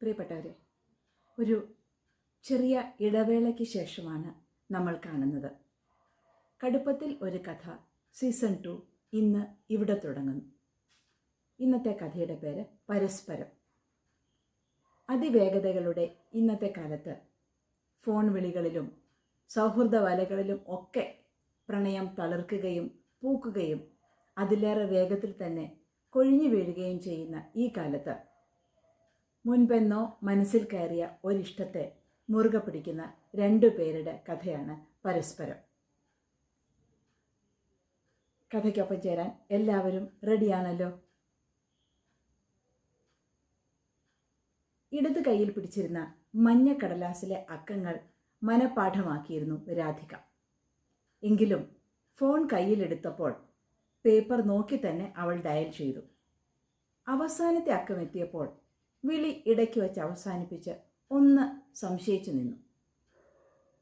പ്രിയപ്പെട്ടവരെ ഒരു ചെറിയ ഇടവേളയ്ക്ക് ശേഷമാണ് നമ്മൾ കാണുന്നത്. കടുപ്പത്തിൽ ഒരു കഥ സീസൺ ടു ഇന്ന് ഇവിടെ തുടങ്ങുന്നു. ഇന്നത്തെ കഥയുടെ പേര് പരസ്പരം. അതിവേഗതകളുടെ ഇന്നത്തെ കാലത്ത് ഫോൺ വിളികളിലും സൗഹൃദ വലകളിലും ഒക്കെ പ്രണയം തളിർക്കുകയും പൂക്കുകയും അതിലേറെ വേഗത്തിൽ തന്നെ കൊഴിഞ്ഞു വീഴുകയും ചെയ്യുന്ന ഈ കാലത്ത് മുൻപെന്നോ മനസ്സിൽ കയറിയ ഒരിഷ്ടത്തെ മുറുകെ പിടിക്കുന്ന രണ്ടു പേരുടെ കഥയാണ് പരസ്പരം. കഥയ്ക്കൊപ്പം ചേരാൻ എല്ലാവരും റെഡിയാണല്ലോ? ഇടത് കയ്യിൽ പിടിച്ചിരുന്ന മഞ്ഞ കടലാസിലെ അക്കങ്ങൾ മനപാഠമാക്കിയിരുന്നു രാധിക. എങ്കിലും ഫോൺ കയ്യിലെടുത്തപ്പോൾ പേപ്പർ നോക്കി തന്നെ അവൾ ഡയൽ ചെയ്തു. അവസാനത്തെ അക്കം എത്തിയപ്പോൾ വിളി ഇടയ്ക്ക് വെച്ച് അവസാനിപ്പിച്ച് ഒന്ന് സംശയിച്ചു നിന്നു.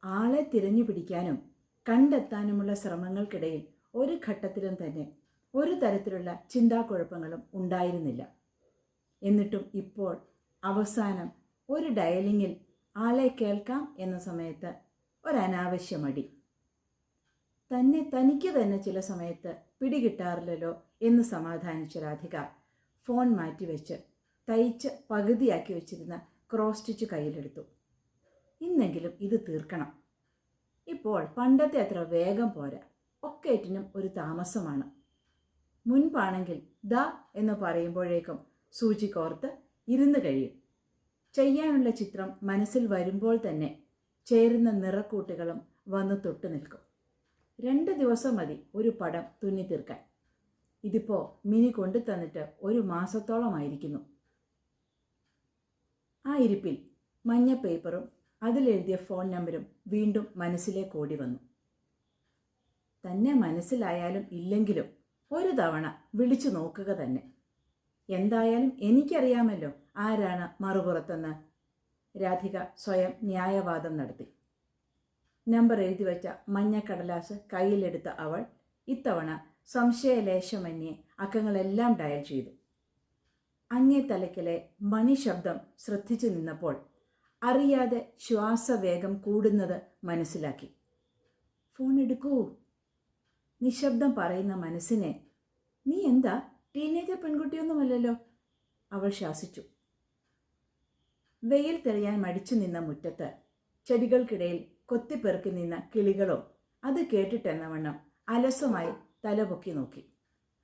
ആളെ തിരഞ്ഞു പിടിക്കാനും കണ്ടെത്താനുമുള്ള ശ്രമങ്ങൾക്കിടയിൽ ഒരു ഘട്ടത്തിലും തന്നെ ഒരു തരത്തിലുള്ള ചിന്താക്കുഴപ്പങ്ങളും ഉണ്ടായിരുന്നില്ല. എന്നിട്ടും ഇപ്പോൾ അവസാനം ഒരു ഡയലിങ്ങിൽ ആളെ കേൾക്കാം എന്ന സമയത്ത് ഒരനാവശ്യ മടി തന്നെ തനിക്ക് തന്നെ ചില സമയത്ത് പിടികിട്ടാറില്ലല്ലോ എന്ന് സമാധാനിച്ച രാധിക ഫോൺ മാറ്റിവെച്ച് തയ്ച്ച് പകുതിയാക്കി വെച്ചിരുന്ന ക്രോസ് സ്റ്റിച്ച് കയ്യിലെടുത്തു. ഇന്നെങ്കിലും ഇത് തീർക്കണം. ഇപ്പോൾ പണ്ടത്തെ അത്ര വേഗം പോരാ. ഒക്കേറ്റിനും ഒരു താമസമാണ്. മുൻപാണെങ്കിൽ ദ എന്ന് പറയുമ്പോഴേക്കും സൂചി കോർത്ത് ഇരുന്ന് കഴിയും. ചെയ്യാനുള്ള ചിത്രം മനസ്സിൽ വരുമ്പോൾ തന്നെ ചേരുന്ന നിറക്കൂട്ടുകളും വന്ന് തൊട്ടു നിൽക്കും. രണ്ട് ദിവസം മതി ഒരു പടം തുന്നി തീർക്കാൻ ഇതിപ്പോൾ മിനി കൊണ്ടു തന്നിട്ട് ഒരു മാസത്തോളമായിരിക്കുന്നു. ആ ഇരിപ്പിൽ മഞ്ഞ പേപ്പറും അതിലെഴുതിയ ഫോൺ നമ്പരും വീണ്ടും മനസ്സിലേക്ക് ഓടി വന്നു. തന്നെ മനസ്സിലായാലും ഇല്ലെങ്കിലും ഒരു തവണ വിളിച്ചു നോക്കുക തന്നെ. എന്തായാലും എനിക്കറിയാമല്ലോ ആരാണ് മറുപുറത്തെന്ന്. രാധിക സ്വയം ന്യായവാദം നടത്തി. നമ്പർ എഴുതി വച്ച മഞ്ഞ കടലാസ് കയ്യിലെടുത്ത അവൾ ഇത്തവണ സംശയലേശമന്യേ അക്കങ്ങളെല്ലാം ഡയൽ ചെയ്തു. അങ്ങേ തലയ്ക്കലെ മണിശബ്ദം ശ്രദ്ധിച്ചു നിന്നപ്പോൾ അറിയാതെ ശ്വാസവേഗം കൂടുന്നത് മനസ്സിലാക്കി. ഫോൺ എടുക്കൂ. നിശബ്ദം പറയുന്ന മനസ്സിനെ നീ എന്താ? ടീനേജർ പെൺകുട്ടിയൊന്നുമല്ലല്ലോ? അവൾ ശാസിച്ചു. വെയിൽ തെളിയാൻ മടിച്ചു നിന്ന മുറ്റത്ത് ചെടികൾക്കിടയിൽ കൊത്തിപ്പെറുക്കി നിന്ന കിളികളോ അത് കേട്ടിട്ടെന്നവണ്ണം അലസമായി തലപൊക്കി നോക്കി.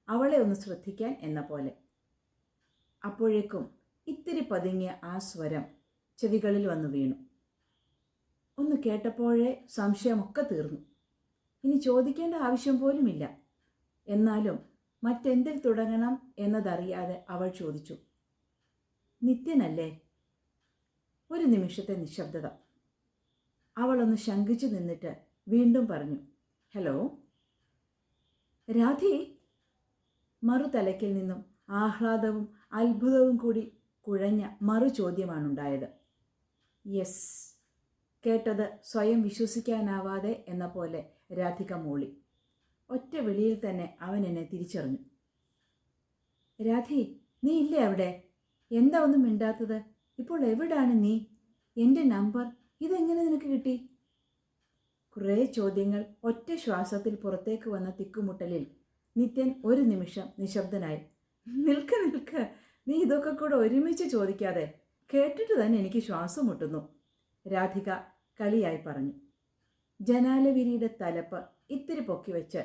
അവളെ ഒന്ന് ശ്രദ്ധിക്കാൻ എന്ന പോലെ അപ്പോഴേക്കും ഇത്തിരി പതുങ്ങിയ ആ സ്വരം ചെവികളിൽ വന്നു വീണു. ഒന്ന് കേട്ടപ്പോഴേ സംശയമൊക്കെ തീർന്നു. ഇനി ചോദിക്കേണ്ട ആവശ്യം പോലുമില്ല. എന്നാലും മറ്റെന്തിൽ തുടങ്ങണം എന്നതറിയാതെ അവൾ ചോദിച്ചു. നിത്യനല്ലേ? ഒരു നിമിഷത്തെ നിശബ്ദത. അവളൊന്ന് ശങ്കിച്ചു നിന്നിട്ട് വീണ്ടും പറഞ്ഞു. ഹലോ? രാധി? മറുതലയ്ക്കിൽ നിന്നും ആഹ്ലാദവും അത്ഭുതവും കൂടി കുഴഞ്ഞ മറു ചോദ്യമാണുണ്ടായത്. യെസ് കേട്ടത് സ്വയം വിശ്വസിക്കാനാവാതെ എന്ന പോലെ രാധിക മൂളി. ഒറ്റ വെളിയിൽ തന്നെ അവൻ എന്നെ തിരിച്ചറിഞ്ഞു. രാധി നീ ഇല്ലേ അവിടെ? എന്താ ഒന്നും മിണ്ടാത്തത്? ഇപ്പോൾ എവിടാണ് നീ? എന്റെ നമ്പർ ഇതെങ്ങനെ നിനക്ക് കിട്ടി? കുറേ ചോദ്യങ്ങൾ ഒറ്റ ശ്വാസത്തിൽ പുറത്തേക്ക് വന്ന തിക്കുമുട്ടലിൽ നിത്യൻ ഒരു നിമിഷം നിശബ്ദനായി. നിൽക്ക് നിൽക്ക് നീ ഇതൊക്കെ കൂടെ ഒരുമിച്ച് ചോദിക്കാതെ കേട്ടിട്ട് തന്നെ എനിക്ക് ശ്വാസം മുട്ടുന്നു. രാധിക കളിയായി പറഞ്ഞു. ജനാലവിരിയുടെ തലപ്പ് ഇത്തിരി പൊക്കി വെച്ച്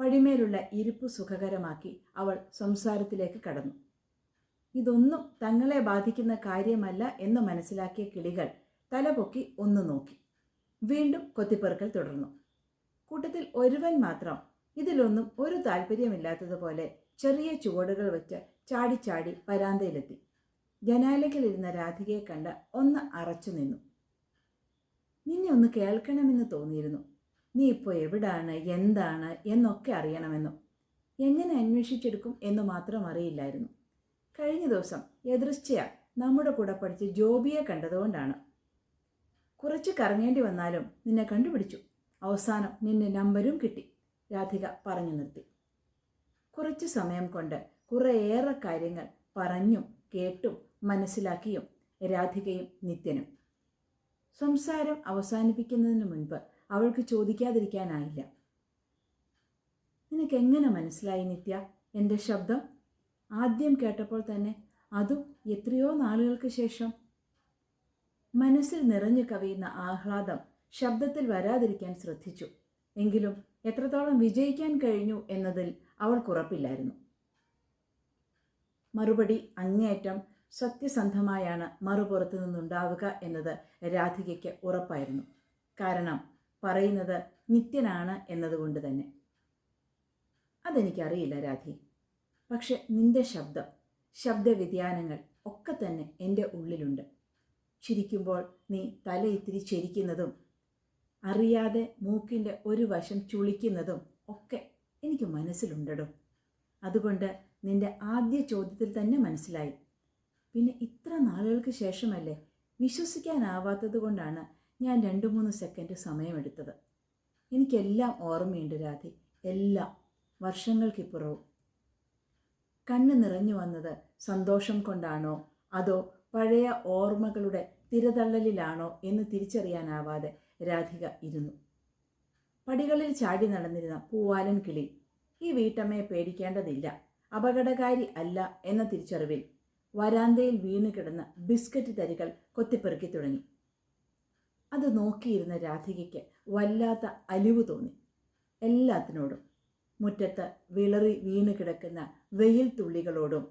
പടിമേലുള്ള ഇരിപ്പ് സുഖകരമാക്കി അവൾ സംസാരത്തിലേക്ക് കടന്നു. ഇതൊന്നും തങ്ങളെ ബാധിക്കുന്ന കാര്യമല്ല എന്ന് മനസ്സിലാക്കിയ കിളികൾ തലപൊക്കി ഒന്ന് നോക്കി. വീണ്ടും കൊത്തിപ്പെറുക്കൽ തുടർന്നു. കൂട്ടത്തിൽ ഒരുവൻ മാത്രം ഇതിലൊന്നും ഒരു താല്പര്യമില്ലാത്തതുപോലെ ചെറിയ ചുവടുകൾ വെച്ച് ചാടിച്ചാടി വരാന്തയിലെത്തി. ജനാലകളിരുന്ന രാധികയെ കണ്ട് ഒന്ന് അറച്ചു നിന്നു. നിന്നെ ഒന്ന് കേൾക്കണമെന്ന് തോന്നിയിരുന്നു. നീ ഇപ്പോൾ എവിടാണ് എന്താണ് എന്നൊക്കെ അറിയണമെന്നും എങ്ങനെ അന്വേഷിച്ചെടുക്കും എന്ന് മാത്രം അറിയില്ലായിരുന്നു. കഴിഞ്ഞ ദിവസം എതിർച്ചയ നമ്മുടെ കൂടെ പഠിച്ച് ജോബിയെ കണ്ടതുകൊണ്ടാണ്. കുറച്ച് കറങ്ങേണ്ടി വന്നാലും നിന്നെ കണ്ടുപിടിച്ചു. അവസാനം നിന്നെ നമ്പരും കിട്ടി രാധിക പറഞ്ഞു നിർത്തി. കുറച്ച് സമയം കൊണ്ട് കുറേയേറെ കാര്യങ്ങൾ പറഞ്ഞും കേട്ടും മനസ്സിലാക്കിയും രാധികയും നിത്യനും. സംസാരം അവസാനിപ്പിക്കുന്നതിന് മുൻപ് അവൾക്ക് ചോദിക്കാതിരിക്കാനായില്ല. നിനക്ക് എങ്ങനെ മനസ്സിലായി നിത്യ? എന്റെ ശബ്ദം? ആദ്യം കേട്ടപ്പോൾ തന്നെ അതും എത്രയോ നാളുകൾക്ക് ശേഷം. മനസ്സിൽ നിറഞ്ഞു കവിയുന്ന ആഹ്ലാദം ശബ്ദത്തിൽ വരാതിരിക്കാൻ ശ്രദ്ധിച്ചു. എങ്കിലും എത്രത്തോളം വിജയിക്കാൻ കഴിഞ്ഞു എന്നതിൽ അവൾക്കുറപ്പില്ലായിരുന്നു മറുപടി അങ്ങേയറ്റം സത്യസന്ധമായാണ് മറുപുറത്തു നിന്നുണ്ടാവുക എന്നത് രാധികയ്ക്ക് ഉറപ്പായിരുന്നു. കാരണം പറയുന്നത് നിത്യനാണ് എന്നതുകൊണ്ട് തന്നെ. അതെനിക്കറിയില്ല രാധി. പക്ഷെ നിന്റെ ശബ്ദം ശബ്ദവ്യതിയാനങ്ങൾ ഒക്കെ തന്നെ എന്റെ ഉള്ളിലുണ്ട്. ചിരിക്കുമ്പോൾ നീ തല ഇത്തിരി ചിരിക്കുന്നതും അറിയാതെ മൂക്കിന്റെ ഒരു വശം ചുളിക്കുന്നതും ഒക്കെ എനിക്ക് മനസ്സിലുണ്ടടും. അതുകൊണ്ട് നിന്റെ ആദ്യ ചോദ്യത്തിൽ തന്നെ മനസ്സിലായി. പിന്നെ ഇത്ര നാളുകൾക്ക് ശേഷമല്ലേ വിശ്വസിക്കാനാവാത്തത് കൊണ്ടാണ് ഞാൻ രണ്ട് മൂന്ന് സെക്കൻഡ് സമയമെടുത്തത്. എനിക്കെല്ലാം ഓർമ്മയുണ്ട് രാധി എല്ലാം. വർഷങ്ങൾക്കിപ്പുറവും. കണ്ണ് നിറഞ്ഞു വന്നത് സന്തോഷം കൊണ്ടാണോ അതോ പഴയ ഓർമ്മകളുടെ തിരതള്ളലിലാണോ എന്ന് തിരിച്ചറിയാനാവാതെ രാധിക ഇരുന്നു. പടികളിൽ ചാടി നടന്നിരുന്ന പൂവാലൻ കിളി ഈ വീട്ടമ്മയെ പേടിക്കേണ്ടതില്ല. അപകടകാരി അല്ല എന്ന തിരിച്ചറിവിൽ വരാന്തയിൽ വീണു കിടന്ന ബിസ്ക്കറ്റ് തരികൾ കൊത്തിപ്പെറുക്കി തുടങ്ങി. അത് നോക്കിയിരുന്ന രാധികയ്ക്ക് വല്ലാത്ത അലിവ് തോന്നി. എല്ലാത്തിനോടും മുറ്റത്ത് വിളറി വീണു കിടക്കുന്ന വെയിൽ തുള്ളികളോടും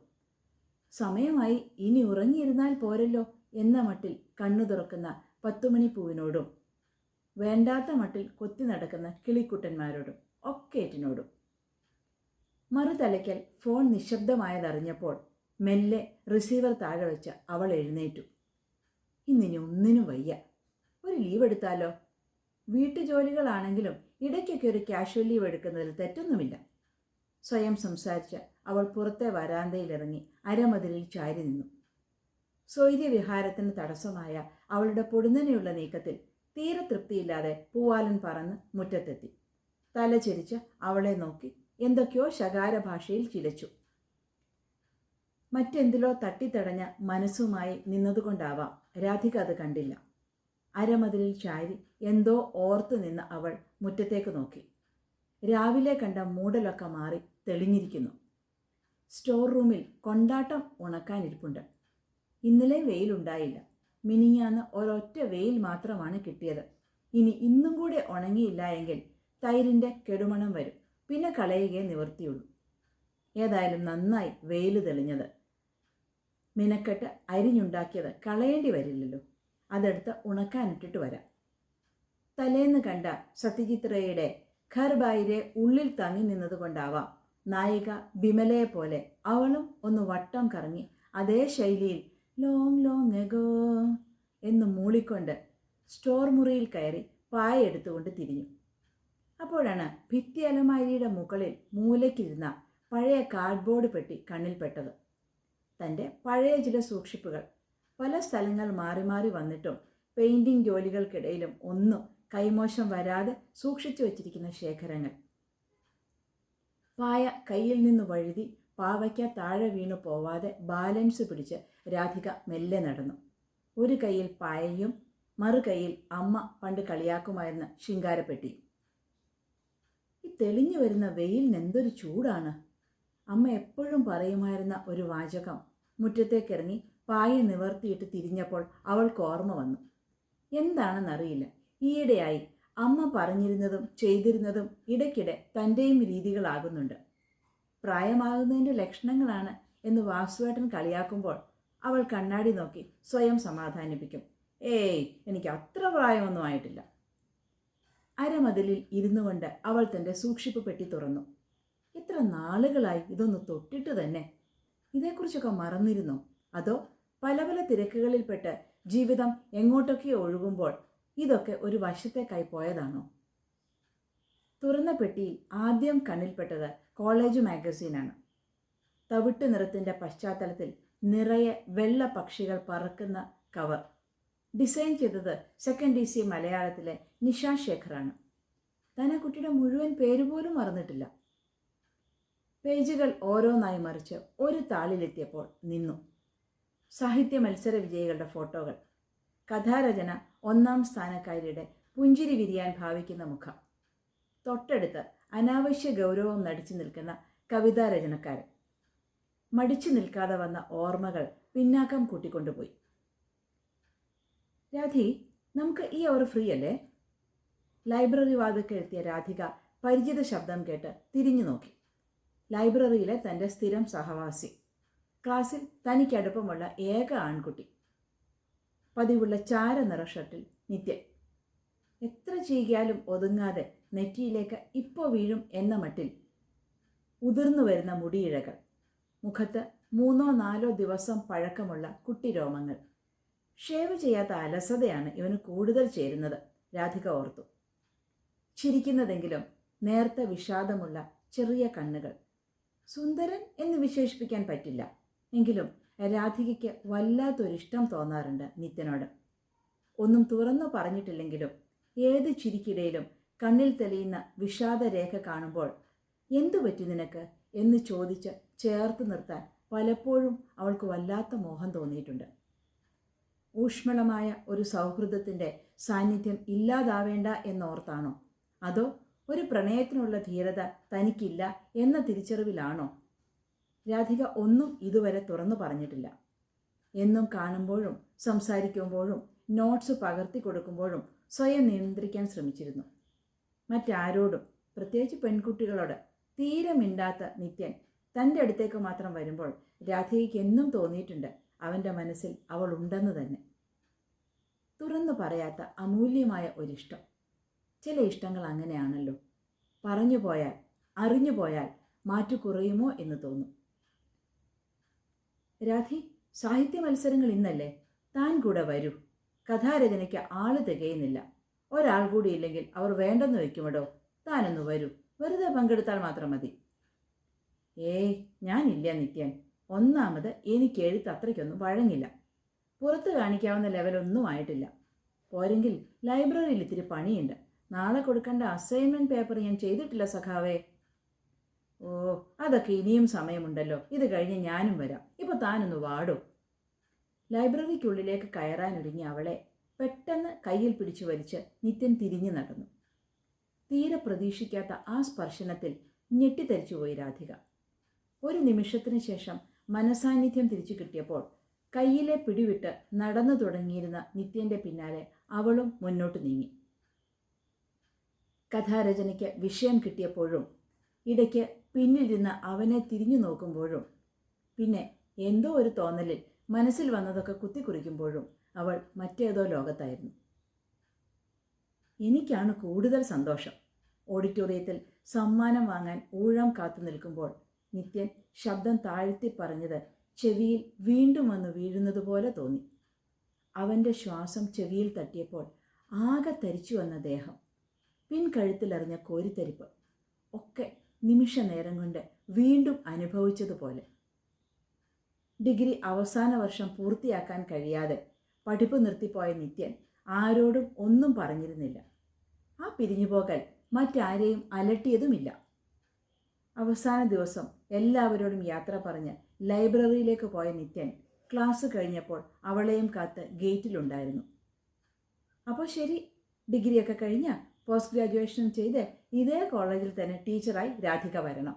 സമയമായി ഇനി ഉറങ്ങിയിരുന്നാൽ പോരല്ലോ എന്ന മട്ടിൽ കണ്ണു തുറക്കുന്ന പത്തുമണിപ്പൂവിനോടും വേണ്ടാത്ത മട്ടിൽ കൊത്തി നടക്കുന്ന കിളിക്കുട്ടന്മാരോടും ഒക്കേറ്റിനോടും. മറുതലയ്ക്കൽ ഫോൺ നിശബ്ദമായതറിഞ്ഞപ്പോൾ മെല്ലെ റിസീവർ താഴെ വെച്ച് അവൾ എഴുന്നേറ്റു. ഇന്നിനി ഒന്നിനും വയ്യ. ഒരു ലീവ് എടുത്താലോ? വീട്ടുജോലികളാണെങ്കിലും ഇടയ്ക്കൊക്കെ ഒരു കാഷ്വൽ ലീവ് എടുക്കുന്നതിൽ തെറ്റൊന്നുമില്ല. സ്വയം സംസാരിച്ച് അവൾ പുറത്തെ വരാന്തയിലിറങ്ങി അരമതിലിൽ ചാരി നിന്നു. സ്വൈര്യവിഹാരത്തിന് തടസ്സമായ അവളുടെ പൊടുന്നനെയുള്ള നീക്കത്തിൽ തീരെ തൃപ്തിയില്ലാതെ പൂവാലൻ പറന്ന് മുറ്റത്തെത്തി. തല ചിരിച്ച് അവളെ നോക്കി എന്തൊക്കെയോ ശകാര ഭാഷയിൽ ചിലച്ചു. മറ്റെന്തിലോ തട്ടിത്തടഞ്ഞ മനസ്സുമായി നിന്നതുകൊണ്ടാവാം രാധിക അത് കണ്ടില്ല. അരമതിലിൽ ചാരി എന്തോ ഓർത്തു നിന്ന് അവൾ മുറ്റത്തേക്ക് നോക്കി. രാവിലെ കണ്ട മൂടലൊക്കെ മാറി തെളിഞ്ഞിരിക്കുന്നു. സ്റ്റോർ റൂമിൽ കൊണ്ടാട്ടം ഉണക്കാനിരിപ്പുണ്ട്. ഇന്നലെ വെയിലുണ്ടായില്ല മിനിങ്ങാന്ന് ഒരൊറ്റ വെയിൽ മാത്രമാണ് കിട്ടിയത്. ഇനി ഇന്നും കൂടെ ഉണങ്ങിയില്ല എങ്കിൽ തൈരിന്റെ കെടുമണം വരും. പിന്നെ കളയുകയെ നിവർത്തിയുള്ളൂ. ഏതായാലും നന്നായി വെയിൽ തെളിഞ്ഞത്. മിനക്കെട്ട് അരിഞ്ഞുണ്ടാക്കിയത് കളയേണ്ടി വരില്ലല്ലോ. അതെടുത്ത് ഉണക്കാനിട്ടിട്ട് വരാം. തലേന്ന് കണ്ട സത്യജിത്രയുടെ ഖർബായിരെ ഉള്ളിൽ തങ്ങി നിന്നതുകൊണ്ടാവാം നായിക ബിമലയെ പോലെ അവളും ഒന്ന് വട്ടം കറങ്ങി അതേ ശൈലിയിൽ ലോങ് ലോങ് എഗോ എന്ന് മൂളിക്കൊണ്ട് സ്റ്റോർ മുറിയിൽ കയറി പായ എടുത്തുകൊണ്ട് തിരിഞ്ഞു. അപ്പോഴാണ് ഭിത്തി അലമാരിയുടെ മുകളിൽ മൂലയ്ക്കിരുന്ന പഴയ കാർഡ്ബോർഡ് പെട്ടി കണ്ണിൽപ്പെട്ടത് തന്റെ പഴയ ചില സൂക്ഷിപ്പുകൾ. പല സ്ഥലങ്ങൾ മാറി മാറി വന്നിട്ടും പെയിന്റിംഗ് ജോലികൾക്കിടയിലും ഒന്നും കൈമോശം വരാതെ സൂക്ഷിച്ചു വച്ചിരിക്കുന്ന ശേഖരങ്ങൾ. പായ കയ്യിൽ നിന്ന് വഴുതി പാവയ്ക്ക താഴെ വീണു പോവാതെ ബാലൻസ് പിടിച്ച് രാധിക മെല്ലെ നടന്നു. ഒരു കയ്യിൽ പായയും മറു കയ്യിൽ അമ്മ പണ്ട് കളിയാക്കുമായിരുന്ന ശിങ്കാരപ്പെട്ടി ഈ തെളിഞ്ഞു വരുന്ന വെയിലിന് എന്തൊരു ചൂടാണ്. അമ്മ എപ്പോഴും പറയുമായിരുന്ന ഒരു വാചകം. മുറ്റത്തേക്കിറങ്ങി പായ നിവർത്തിയിട്ട് തിരിഞ്ഞപ്പോൾ അവൾക്ക് ഓർമ്മ വന്നു. എന്താണെന്നറിയില്ല. ഈയിടെയായി അമ്മ പറഞ്ഞിരുന്നതും ചെയ്തിരുന്നതും ഇടയ്ക്കിടെ തന്റെയും രീതികളാകുന്നുണ്ട്. പ്രായമാകുന്നതിന്റെ ലക്ഷണങ്ങളാണ് എന്ന് വാസുവേട്ടൻ കളിയാക്കുമ്പോൾ അവൾ കണ്ണാടി നോക്കി സ്വയം സമാധാനിപ്പിക്കും. ഏയ് എനിക്ക് അത്ര പ്രായമൊന്നും ആയിട്ടില്ല. അരമതിലിൽ ഇരുന്നു കൊണ്ട് അവൾ തന്റെ സൂക്ഷിപ്പ് പെട്ടി തുറന്നു. എത്ര നാളുകളായി ഇതൊന്ന് തൊട്ടിട്ട് തന്നെ ഇതേക്കുറിച്ചൊക്കെ മറന്നിരുന്നു? അതോ പല പല തിരക്കുകളിൽപ്പെട്ട് ജീവിതം എങ്ങോട്ടൊക്കെ ഒഴുകുമ്പോൾ ഇതൊക്കെ ഒരു വശത്തേക്കായി പോയതാണോ? തുറന്ന പെട്ടിയിൽ ആദ്യം കണ്ണിൽപ്പെട്ടത് കോളേജ് മാഗസീനാണ്. തവിട്ട് നിറത്തിന്റെ പശ്ചാത്തലത്തിൽ നിറയെ വെള്ള പക്ഷികൾ പറക്കുന്ന കവർ. ഡിസൈൻ ചെയ്തത് സെക്കൻഡ് ഡി സി മലയാളത്തിലെ നിഷ ശേഖറാണ്. ആ കുട്ടിയുടെ മുഴുവൻ പേര് പോലും മറന്നിട്ടില്ല. പേജുകൾ ഓരോന്നായി മറിച്ച് ഒരു താളിലെത്തിയപ്പോൾ നിന്നു. സാഹിത്യ മത്സര വിജയികളുടെ ഫോട്ടോകൾ. കഥാരചന ഒന്നാം സ്ഥാനക്കാരിയുടെ പുഞ്ചിരി വിരിയാൻ ഭാവിക്കുന്ന മുഖം. തൊട്ടടുത്ത് അനാവശ്യ ഗൗരവം നടിച്ചു നിൽക്കുന്ന കവിതാരചനക്കാരൻ. മടിച്ചു നിൽക്കാതെ വന്ന ഓർമ്മകൾ പിന്നാക്കം കൂട്ടിക്കൊണ്ടുപോയി. രാധി നമുക്ക് ഈ അവർ ഫ്രീ അല്ലേ? ലൈബ്രറി വാതിൽക്ക് എത്തിയ രാധിക പരിചിത ശബ്ദം കേട്ട് തിരിഞ്ഞു നോക്കി. ലൈബ്രറിയിലെ തന്റെ സ്ഥിരം സഹവാസി. ക്ലാസ്സിൽ തനിക്കടുപ്പമുള്ള ഏക ആൺകുട്ടി. പതിവുള്ള ചാര നിറ ഷർട്ടിൽ നിത്യൻ. എത്ര ചെയ്യാലും ഒതുങ്ങാതെ നെറ്റിയിലേക്ക് ഇപ്പോൾ വീഴും എന്ന മട്ടിൽ ഉതിർന്നു വരുന്ന മുടിയിഴകൾ. മുഖത്ത് മൂന്നോ നാലോ ദിവസം പഴക്കമുള്ള കുട്ടിരോമങ്ങൾ. ഷേവ് ചെയ്യാത്ത അലസതയാണ് ഇവന് കൂടുതൽ ചേരുന്നത്. രാധിക ഓർത്തു. ചിരിക്കുന്നതെങ്കിലും നേർത്ത വിഷാദമുള്ള ചെറിയ കണ്ണുകൾ. സുന്ദരൻ എന്ന് വിശേഷിപ്പിക്കാൻ പറ്റില്ല. എങ്കിലും രാധികയ്ക്ക് വല്ലാത്തൊരിഷ്ടം തോന്നാറുണ്ട് നിത്യനോട്. ഒന്നും തുറന്നു പറഞ്ഞിട്ടില്ലെങ്കിലും ഏത് ചിരിക്കിടയിലും കണ്ണിൽ തെളിയുന്ന വിഷാദരേഖ കാണുമ്പോൾ എന്തു പറ്റി നിനക്ക്? എന്ന് ചോദിച്ച് ചേർത്ത് നിർത്താൻ പലപ്പോഴും അവൾക്ക് വല്ലാത്ത മോഹം തോന്നിയിട്ടുണ്ട്. ഊഷ്മളമായ ഒരു സൗഹൃദത്തിന്റെ സാന്നിധ്യം ഇല്ലാതാവേണ്ട എന്നോർത്താണോ? അതോ ഒരു പ്രണയത്തിനുള്ള ധീരത തനിക്കില്ല എന്ന തിരിച്ചറിവിലാണോ? രാധിക ഒന്നും ഇതുവരെ തുറന്നു പറഞ്ഞിട്ടില്ല. എന്നും കാണുമ്പോഴും സംസാരിക്കുമ്പോഴും നോട്ട്സ് പകർത്തി കൊടുക്കുമ്പോഴും സ്വയം നിയന്ത്രിക്കാൻ ശ്രമിച്ചിരുന്നു. മറ്റാരോടും പ്രത്യേകിച്ച് പെൺകുട്ടികളോട് തീരെ മിണ്ടാത്ത നിത്യൻ തന്റെ അടുത്തേക്ക് മാത്രം വരുമ്പോൾ രാധികയ്ക്ക് എന്നും തോന്നിയിട്ടുണ്ട് അവന്റെ മനസ്സിൽ അവൾ ഉണ്ടെന്ന് തന്നെ. തുറന്നു പറയാത്ത അമൂല്യമായ ഒരിഷ്ടം. ചില ഇഷ്ടങ്ങൾ അങ്ങനെയാണല്ലോ. പറഞ്ഞു പോയാൽ അറിഞ്ഞു പോയാൽ മാറ്റു കുറയുമോ എന്ന് തോന്നും. രാധി സാഹിത്യ മത്സരങ്ങൾ ഇന്നല്ലേ? താൻ കൂടെ വരൂ. കഥാരചനയ്ക്ക് ആൾ തികയുന്നില്ല. ഒരാൾ കൂടി ഇല്ലെങ്കിൽ അവർ വേണ്ടെന്ന് വെക്കുമടോ താനൊന്ന് വരൂ. വെറുതെ പങ്കെടുത്താൽ മാത്രം മതി. ഏയ് ഞാനില്ല നിൽക്കാൻ ഒന്നാമത് എനിക്ക് എഴുത്ത് അത്രയ്ക്കൊന്നും വഴങ്ങില്ല. പുറത്ത് കാണിക്കാവുന്ന ലെവലൊന്നും ആയിട്ടില്ല. പോരെങ്കിൽ ലൈബ്രറിയിൽ ഇത്തിരി പണിയുണ്ട്. നാളെ കൊടുക്കേണ്ട അസൈൻമെന്റ് പേപ്പർ ഞാൻ ചെയ്തിട്ടില്ല സഖാവേ. ഓ അതൊക്കെ ഇനിയും സമയമുണ്ടല്ലോ. ഇത് കഴിഞ്ഞ് ഞാനും വരാം. ഇപ്പോൾ താനൊന്ന് വാടോ. ലൈബ്രറിക്കുള്ളിലേക്ക് കയറാനൊരുങ്ങി അവളെ പെട്ടെന്ന് കയ്യിൽ പിടിച്ചു വലിച്ച് നിത്യൻ തിരിഞ്ഞു നടന്നു. തീരെ പ്രതീക്ഷിക്കാത്ത ആ സ്പർശനത്തിൽ ഞെട്ടിത്തരിച്ചുപോയി രാധിക. ഒരു നിമിഷത്തിന് ശേഷം മനസാന്നിധ്യം തിരിച്ചു കിട്ടിയപ്പോൾ കയ്യിലെ പിടിവിട്ട് നടന്നു തുടങ്ങിയിരുന്ന നിത്യന്റെ പിന്നാലെ അവളും മുന്നോട്ട് നീങ്ങി. കഥാരചനയ്ക്ക് വിഷയം കിട്ടിയപ്പോഴും ഇടയ്ക്ക് പിന്നിലിരുന്ന് അവനെ തിരിഞ്ഞു നോക്കുമ്പോഴും പിന്നെ എന്തോ ഒരു തോന്നലിൽ മനസ്സിൽ വന്നതൊക്കെ കുത്തിക്കുറിക്കുമ്പോഴും അവൾ മറ്റേതോ ലോകത്തായിരുന്നു. എനിക്കാണ് കൂടുതൽ സന്തോഷം. ഓഡിറ്റോറിയത്തിൽ സമ്മാനം വാങ്ങാൻ ഊഴം കാത്തു നിൽക്കുമ്പോൾ നിത്യൻ ശബ്ദം താഴ്ത്തി പറഞ്ഞത് ചെവിയിൽ വീണ്ടും വന്ന് വീഴുന്നത് പോലെ തോന്നി. അവന്റെ ശ്വാസം ചെവിയിൽ തട്ടിയപ്പോൾ ആകെ തരിച്ചു വന്ന ദേഹം. പിൻകഴുത്തിലെറിഞ്ഞ കോരിത്തരിപ്പ്. ഒക്കെ നിമിഷ നേരം കൊണ്ട് വീണ്ടും അനുഭവിച്ചതുപോലെ. ഡിഗ്രി അവസാന വർഷം പൂർത്തിയാക്കാൻ കഴിയാതെ പഠിപ്പ് നിർത്തിപ്പോയ നിത്യൻ ആരോടും ഒന്നും പറഞ്ഞിരുന്നില്ല. ആ പിരിഞ്ഞു പിരിഞ്ഞുപോകൽ മറ്റാരെയും അലട്ടിയതുമില്ല. അവസാന ദിവസം എല്ലാവരോടും യാത്ര പറഞ്ഞ് ലൈബ്രറിയിലേക്ക് പോയ നിത്യൻ ക്ലാസ് കഴിഞ്ഞപ്പോൾ അവളെയും കാത്ത് ഗേറ്റിലുണ്ടായിരുന്നു. അപ്പോൾ ശരി ഡിഗ്രിയൊക്കെ കഴിഞ്ഞ് പോസ്റ്റ് ഗ്രാജുവേഷൻ ചെയ്ത് ഇതേ കോളേജിൽ തന്നെ ടീച്ചറായി രാധിക വരണം.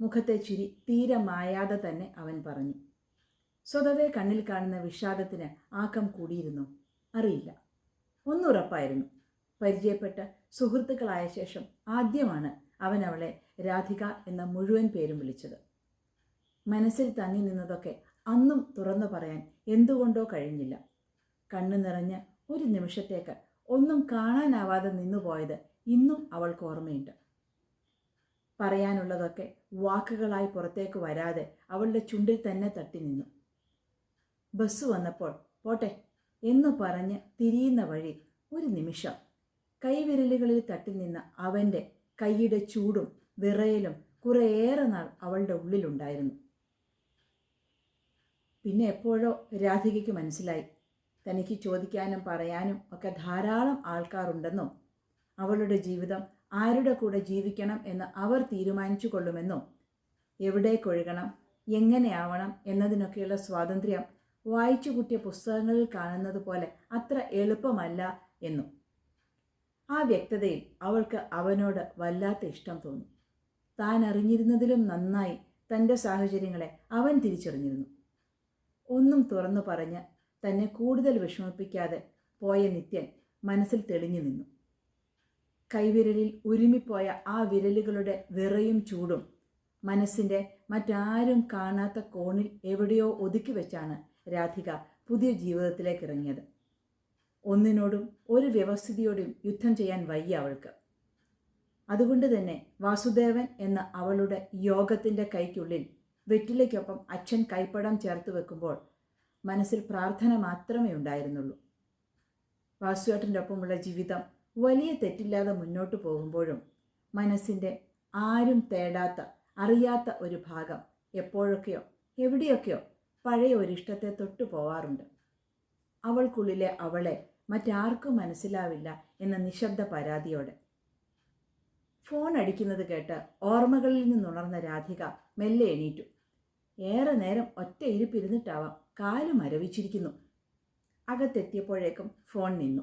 മുഖത്തെ ചിരി തീരെ മായാതെ തന്നെ അവൻ പറഞ്ഞു. സ്വതവേ കണ്ണിൽ കാണുന്ന വിഷാദത്തിന് ആക്കം കൂടിയിരുന്നു? അറിയില്ല. ഒന്നുറപ്പായിരുന്നു പരിചയപ്പെട്ട സുഹൃത്തുക്കളായ ശേഷം ആദ്യമാണ് അവൻ അവളെ രാധിക എന്ന മുഴുവൻ പേരും വിളിച്ചത്. മനസ്സിൽ തങ്ങി നിന്നതൊക്കെ അന്നും തുറന്നു പറയാൻ എന്തുകൊണ്ടോ കഴിഞ്ഞില്ല. കണ്ണു നിറഞ്ഞ് ഒരു നിമിഷത്തേക്ക് ഒന്നും കാണാനാവാതെ നിന്നുപോയത് ഇന്നും അവൾക്ക് ഓർമ്മയുണ്ട്. പറയാനുള്ളതൊക്കെ വാക്കുകളായി പുറത്തേക്ക് വരാതെ അവളുടെ ചുണ്ടിൽ തന്നെ തട്ടി നിന്നു. ബസ് വന്നപ്പോൾ പോട്ടെ എന്ന് പറഞ്ഞ് തിരിയുന്ന വഴി ഒരു നിമിഷം കൈവിരലുകളിൽ തട്ടി നിന്ന അവന്റെ കൈയുടെ ചൂടും വിറയലും കുറേയേറെ നാൾ അവളുടെ ഉള്ളിലുണ്ടായിരുന്നു. പിന്നെ എപ്പോഴോ രാധികയ്ക്ക് മനസ്സിലായി. തനിക്ക് ചോദിക്കാനും പറയാനും ഒക്കെ ധാരാളം ആൾക്കാരുണ്ടെന്നും അവളുടെ ജീവിതം ആരുടെ കൂടെ ജീവിക്കണം എന്ന് അവർ തീരുമാനിച്ചു കൊള്ളുമെന്നും എവിടേക്കൊഴുകണം എങ്ങനെയാവണം എന്നതിനൊക്കെയുള്ള സ്വാതന്ത്ര്യം വായിച്ചു കൂട്ടിയ പുസ്തകങ്ങളിൽ കാണുന്നത് പോലെ അത്ര എളുപ്പമല്ല എന്നും. ആ വ്യക്തതയിൽ അവൾക്ക് അവനോട് വല്ലാത്ത ഇഷ്ടം തോന്നി. താൻ അറിഞ്ഞിരുന്നതിലും നന്നായി തന്റെ സാഹചര്യങ്ങളെ അവൻ തിരിച്ചറിഞ്ഞിരുന്നു. ഒന്നും തുറന്നു പറഞ്ഞ് തന്നെ കൂടുതൽ വിഷമിപ്പിക്കാതെ പോയ നിത്യൻ മനസ്സിൽ തെളിഞ്ഞു നിന്നു. കൈവിരലിൽ ഉരുമിപ്പോയ ആ വിരലുകളുടെ വിറയും ചൂടും മനസ്സിന്റെ മറ്റാരും കാണാത്ത കോണിൽ എവിടെയോ ഒതുക്കി വെച്ചാണ് രാധിക പുതിയ ജീവിതത്തിലേക്ക് ഇറങ്ങിയത്. ഒന്നിനോടും ഒരു വ്യവസ്ഥിതിയോടും യുദ്ധം ചെയ്യാൻ വയ്യ അവൾക്ക്. അതുകൊണ്ട് തന്നെ വാസുദേവൻ എന്ന അവളുടെ യോഗത്തിന്റെ കൈക്കുള്ളിൽ വെറ്റിലയ്ക്കൊപ്പം അച്ഛൻ കൈപ്പടം ചേർത്ത് വെക്കുമ്പോൾ മനസ്സിൽ പ്രാർത്ഥന മാത്രമേ ഉണ്ടായിരുന്നുള്ളൂ. വാസുവേട്ടന്റെ ഒപ്പമുള്ള ജീവിതം വലിയ തെറ്റില്ലാതെ മുന്നോട്ട് പോകുമ്പോഴും മനസ്സിന്റെ ആരും തേടാത്ത അറിയാത്ത ഒരു ഭാഗം എപ്പോഴൊക്കെയോ എവിടെയൊക്കെയോ പഴയ ഒരിഷ്ടത്തെ തൊട്ടു പോവാറുണ്ട്. അവൾക്കുള്ളിലെ അവളെ മറ്റാർക്കും മനസ്സിലാവില്ല എന്ന നിശബ്ദ പരാതിയോടെ. ഫോൺ അടിക്കുന്നത് കേട്ട് ഓർമ്മകളിൽ നിന്നുണർന്ന രാധിക മെല്ലെ എണീറ്റു. ഏറെ നേരം ഒറ്റ ഇരിപ്പിരുന്നിട്ടാവാം കാൽ മരവിച്ചിരിക്കുന്നു അകത്തെത്തിയപ്പോഴേക്കും ഫോൺ നിന്നു.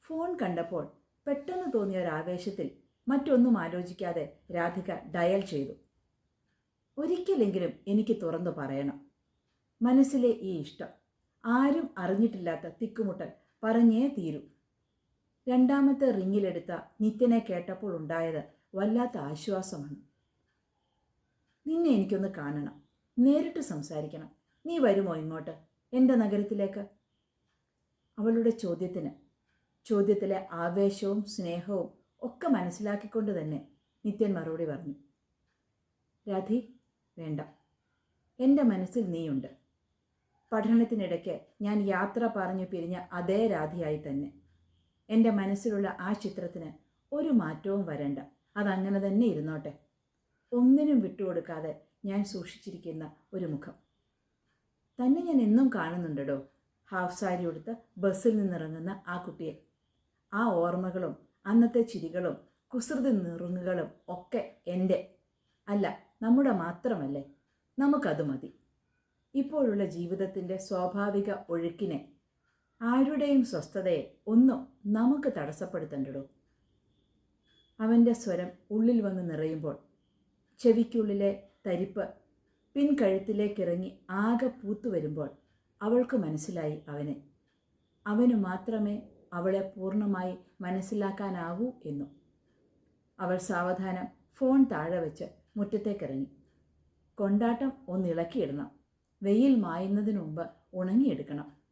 ഫോൺ കണ്ടപ്പോൾ പെട്ടെന്ന് തോന്നിയ ഒരു ആവേശത്തിൽ മറ്റൊന്നും ആലോചിക്കാതെ രാധിക ഡയൽ ചെയ്തു. ഒരിക്കലെങ്കിലും എനിക്ക് തുറന്നു പറയണം. മനസ്സിലെ ഈ ഇഷ്ടം. ആരും അറിഞ്ഞിട്ടില്ലാത്ത തിക്കുമുട്ടൽ പറഞ്ഞേ തീരൂ. രണ്ടാമത്തെ റിങ്ങിലെടുത്ത നിത്യനെ കേട്ടപ്പോൾ ഉണ്ടായത് വല്ലാത്ത ആശ്വാസമാണ്. നിന്നെ എനിക്കൊന്ന് കാണണം. നേരിട്ട് സംസാരിക്കണം. നീ വരുമോ ഇങ്ങോട്ട്? എന്റെ നഗരത്തിലേക്ക്? അവളുടെ ചോദ്യത്തിന് ചോദ്യത്തിലെ ആവേശവും സ്നേഹവും ഒക്കെ മനസ്സിലാക്കിക്കൊണ്ട് തന്നെ നിത്യൻ മറുപടി പറഞ്ഞു. രാധി വേണ്ട. എന്റെ മനസ്സിൽ നീയുണ്ട്. പഠനത്തിനിടയ്ക്ക് ഞാൻ യാത്ര പറഞ്ഞു പിരിഞ്ഞ അതേ രാധിയായി തന്നെ. എന്റെ മനസ്സിലുള്ള ആ ചിത്രത്തിന് ഒരു മാറ്റവും വരണ്ട. അതങ്ങനെ തന്നെ ഇരുന്നോട്ടെ. ഒന്നിനും വിട്ടുകൊടുക്കാതെ ഞാൻ സൂക്ഷിച്ചിരിക്കുന്ന ഒരു മുഖം. തന്നെ ഞാൻ എന്നും കാണുന്നുണ്ടോ ഹാഫ് സാരി ഉടുത്ത് ബസ്സിൽ നിന്നിറങ്ങുന്ന ആ കുട്ടിയെ. ആ ഓർമ്മകളും അന്നത്തെ ചിരികളും കുസൃതി നിറുങ്ങുകളും ഒക്കെ എന്റെ. അല്ല നമ്മുടെ മാത്രമല്ലേ. നമുക്കത് മതി. ഇപ്പോഴുള്ള ജീവിതത്തിന്റെ സ്വാഭാവിക ഒഴുക്കിനെ ആരുടെയും സ്വസ്ഥതയെ ഒന്നും നമുക്ക് തടസ്സപ്പെടുത്തണ്ടടോ. അവന്റെ സ്വരം ഉള്ളിൽ വന്ന് നിറയുമ്പോൾ ചെവിക്കുള്ളിലെ തരിപ്പ് പിൻകഴുത്തിലേക്കിറങ്ങി ആകെ പൂത്തു വരുമ്പോൾ അവൾക്ക് മനസ്സിലായി അവനെ. അവന് മാത്രമേ അവളെ പൂർണമായി മനസ്സിലാക്കാനാവൂ എന്നു. അവൾ സാവധാനം ഫോൺ താഴെ വെച്ച് മുറ്റത്തേക്കിറങ്ങി. കൊണ്ടാട്ടം ഒന്നിളക്കിയിടണം വെയിൽ മായുന്നതിന് മുമ്പ് ഉണങ്ങിയെടുക്കണം.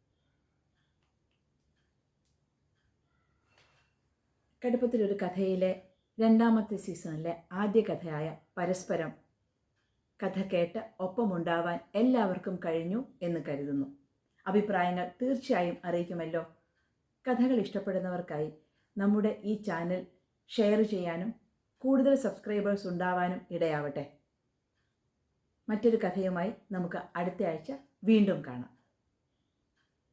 കടുപ്പത്തിലൊരു കഥയിലെ രണ്ടാമത്തെ സീസണിലെ ആദ്യ കഥയായ പരസ്പരം കഥ കേട്ട് ഒപ്പമുണ്ടാവാൻ എല്ലാവർക്കും കഴിഞ്ഞു എന്ന് കരുതുന്നു. അഭിപ്രായങ്ങൾ തീർച്ചയായും അറിയിക്കുമല്ലോ. കഥകൾ ഇഷ്ടപ്പെടുന്നവർക്കായി നമ്മുടെ ഈ ചാനൽ ഷെയർ ചെയ്യാനും കൂടുതൽ സബ്സ്ക്രൈബേഴ്സ് ഉണ്ടാവാനും ഇടയാവട്ടെ. മറ്റൊരു കഥയുമായി നമുക്ക് അടുത്ത ആഴ്ച വീണ്ടും കാണാം.